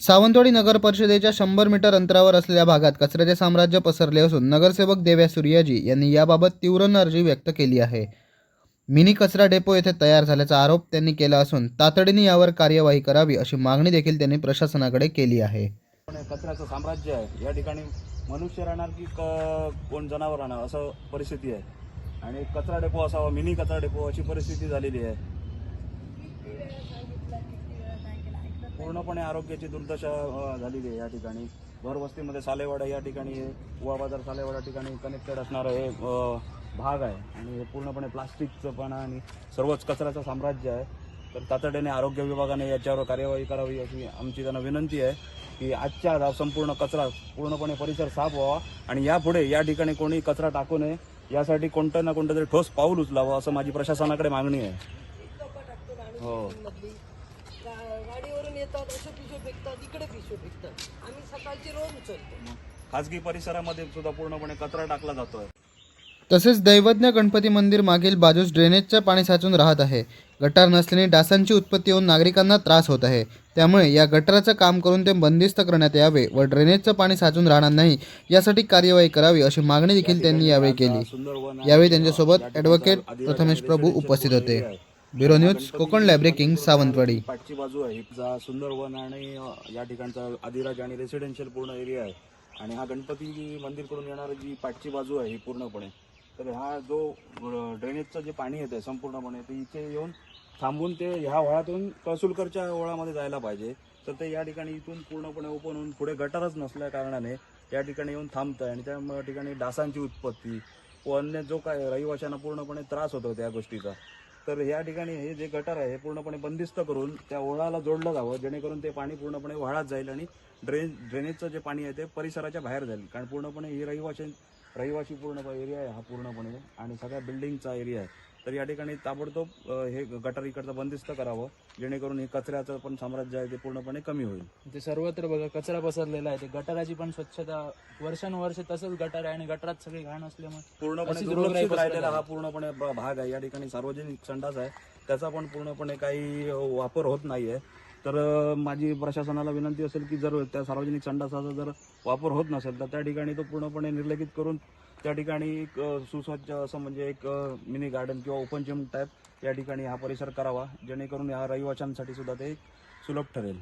सावंतवाडी नगर परिषदेच्या शंभर मीटर अंतरावर असलेल्या भागात कचऱ्याचे साम्राज्य पसरले असून नगरसेवक देव्या सूर्याजी यांनी याबाबत तीव्र नाराजी व्यक्त केली आहे. मिनी कचरा डेपो येथे तयार झाल्याचा आरोप त्यांनी केला असून तातडीने यावर कार्यवाही करावी अशी मागणी देखील त्यांनी प्रशासनाकडे केली आहे. पण कचऱ्याचं साम्राज्य आहे. या ठिकाणी मनुष्य राहणार की कोण जनावर राहणार असं परिस्थिती आहे. आणि कचरा डेपो असावा मिनी कचरा डेपो अशी परिस्थिती झालेली आहे. पूर्णपणे आरोग्याची दुर्दशा झालेली आहे या ठिकाणी. भरवस्तीमध्ये सालेवाडा या ठिकाणी गोवा बाजार सालेवाडा ठिकाणी कनेक्टेड असणारं हे भाग आहे. आणि हे पूर्णपणे प्लास्टिकचं पण आणि सर्वच कचऱ्याचं साम्राज्य आहे. तर तातडीने आरोग्य विभागाने याच्यावर कार्यवाही करावी अशी आमची त्यांना विनंती आहे की आजच्या आज संपूर्ण कचरा पूर्णपणे परिसर साफ व्हावा आणि यापुढे या ठिकाणी कोणी कचरा टाकू नये यासाठी कोणतं ना कोणतं तरी ठोस पाऊल उचलावं असं माझी प्रशासनाकडे मागणी आहे. हो. येतात असे पिशवे फेकतात इकडे पिशवे फेकतात. आम्ही सकाळची रोज उचलतो. खाजगी परिसरामध्ये सुद्धा पूर्णपणे कचरा टाकला जातोय. तसेच दैवज्ञ गणपती मंदिर मागील बाजूस ड्रेनेजचं पाणी साचून राहत आहे. गटार नसल्याने डासांची उत्पत्ती होऊन नागरिकांना त्रास होत आहे. त्यामुळे या गटाराचं काम करून ते बंदिस्त करण्यात यावे व ड्रेनेजचं पाणी साचून राहणार नाही यासाठी कार्यवाही करावी अशी मागणी देखील त्यांनी यावेळी केली. यावेळी त्यांच्यासोबत ॲडव्होकेट प्रथमेश प्रभू उपस्थित होते. Bureau news Konkan lab breaking Sawantwadi. पाठची बाजू आहे. सुंदरवन आणि या ठिकाणचा आदिराज आणि रेसिडेन्शियल पूर्ण एरिया आहे. आणि हा गणपती मंदिरकडून येणारी जी पाठची बाजू आहे ही पूर्णपणे. तर हा जो ड्रेनेजचं जे पाणी येतं संपूर्णपणे ते इथे येऊन थांबून ते ह्या वळातून कळसुलकरच्या वळामध्ये जायला पाहिजे. तर ते या ठिकाणी इथून पूर्णपणे ओपन होऊन पुढे गटारच नसल्या कारणाने या ठिकाणी येऊन थांबतं आणि त्या ठिकाणी डासांची उत्पत्ती व अन्य जो काय रहिवाशांना पूर्णपणे त्रास होतो त्या गोष्टीचा. तर या ठिकाणी हे जे गटर आहे हे पूर्णपणे बंदिस्त करून त्या ओळाला जोडलं जावं जेणेकरून ते पाणी पूर्णपणे वाहत जाईल आणि ड्रेन ड्रेनेजचं जे पाणी आहे ते परिसराच्या बाहेर जाईल. कारण पूर्णपणे ही रहिवाशी रहिवाशी पूर्ण एरिया आहे हा पूर्णपणे आणि सगळ्या बिल्डिंगचा एरिया आहे. तर या ठिकाणी ताबडतोब हे गटर इकडचं बंदिस्त करावं जेणेकरून हे कचऱ्याचं पण साम्राज्य आहे ते पूर्णपणे कमी होईल. ते सर्वत्र बघा कचरा पसरलेला आहे. ते गटाराची पण स्वच्छता वर्षानुवर्ष तसंच गटार आहे आणि गटारात सगळी घाण असल्यामुळे पूर्णपणे राहिलेला. हा पूर्णपणे भाग आहे. या ठिकाणी सार्वजनिक संडास आहे. त्याचा पण पूर्णपणे काही वापर होत नाहीये. तर माझी प्रशासनाला विनंती असेल की जर त्या सार्वजनिक संडासाचा जर वापर होत नसेल तर त्या ठिकाणी तो पूर्णपणे निर्लेखित करून त्या ठिकाणी एक सुसज्ज असं म्हणजे एक मिनी गार्डन किंवा ओपन जिम टाईप या ठिकाणी हा परिसर करावा जेणेकरून या रहिवाशांसाठी सुद्धा ते सुलभ ठरेल.